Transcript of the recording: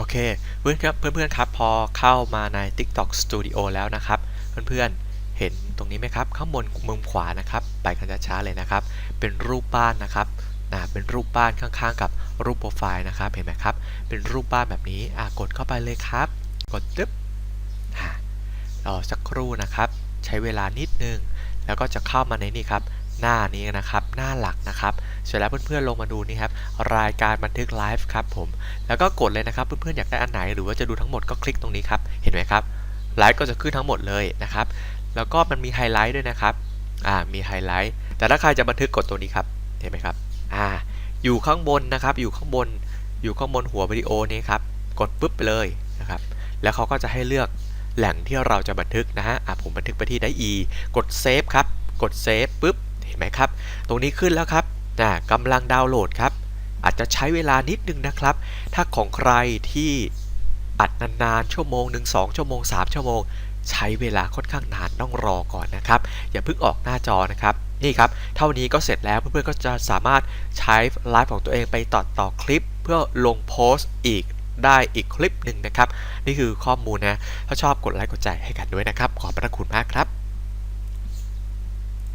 โอเคเพื่อนครับเพื่อนๆครับพอเข้ามาใน TikTok Studio แล้วนะครับ เพื่อนๆเห็นตรงนี้ไหมครับ ข้างบนมุมขวานะครับ ไปกันช้าๆเลยนะครับ เป็นรูปบ้านนะครับนะเป็นรูปบ้านข้างๆ กับรูปโปรไฟล์นะครับเห็นไหมครับ เป็นรูปบ้านแบบนี้อะกดเข้าไปเลยครับ กดตึ๊บอะรอสักครู่นะครับ ใช้เวลานิดนึง แล้วก็จะเข้ามาในนี่ครับ หน้านี้นะครับ หน้าหลักนะครับเสร็จแล้วเพื่อนๆลงมาดูนี่ครับรายการบันทึกไลฟ์ครับผมแล้วก็กดเลยนะครับเพื่อนๆอยากได้อันไหนหรือว่าจะดูทั้งหมดก็คลิกตรงนี้ครับเห็นไหมครับไลฟ์ก็จะขึ้นทั้งหมดเลยนะครับแล้วก็มันมีไฮไลท์ด้วยนะครับอ่ามีไฮไลท์แต่ถ้าใครจะบันทึกกดตัวนี้ครับเห็นไหมครับอ่าอยู่ข้างบนนะครับ อยู่ข้างบน อยู่ข้างบนหัววิดีโอนี้ครับกดปุ๊บไปเลยนะครับแล้วเขาก็จะให้เลือกแหล่งที่เราจะบันทึกนะฮะอะผมบันทึกไปที่ได้ e กดเซฟครับกดเซฟปุ๊บ ไหมครับ ตรงนี้ขึ้นแล้วครับอ่ากำลังดาวน์โหลดครับ อาจจะใช้เวลานิดนึงนะครับ ถ้าของใครที่อัดนานๆชั่วโมงหนึ่งสองชั่วโมง 3 ชั่วโมง ใช้เวลาค่อนข้างนานต้องรอก่อนนะครับ อย่าเพิ่งออกหน้าจอนะครับนี่ครับ เท่านี้ก็เสร็จแล้วเพื่อนๆก็จะสามารถใช้ไลฟ์ของตัวเองไปตัดต่อคลิป เพื่อลงโพสต์อีกได้อีกคลิปหนึ่งนะครับ นี่คือข้อมูลนะ ถ้าชอบกดไลค์กดใจให้กันด้วยนะครับ ขอบพระคุณมาก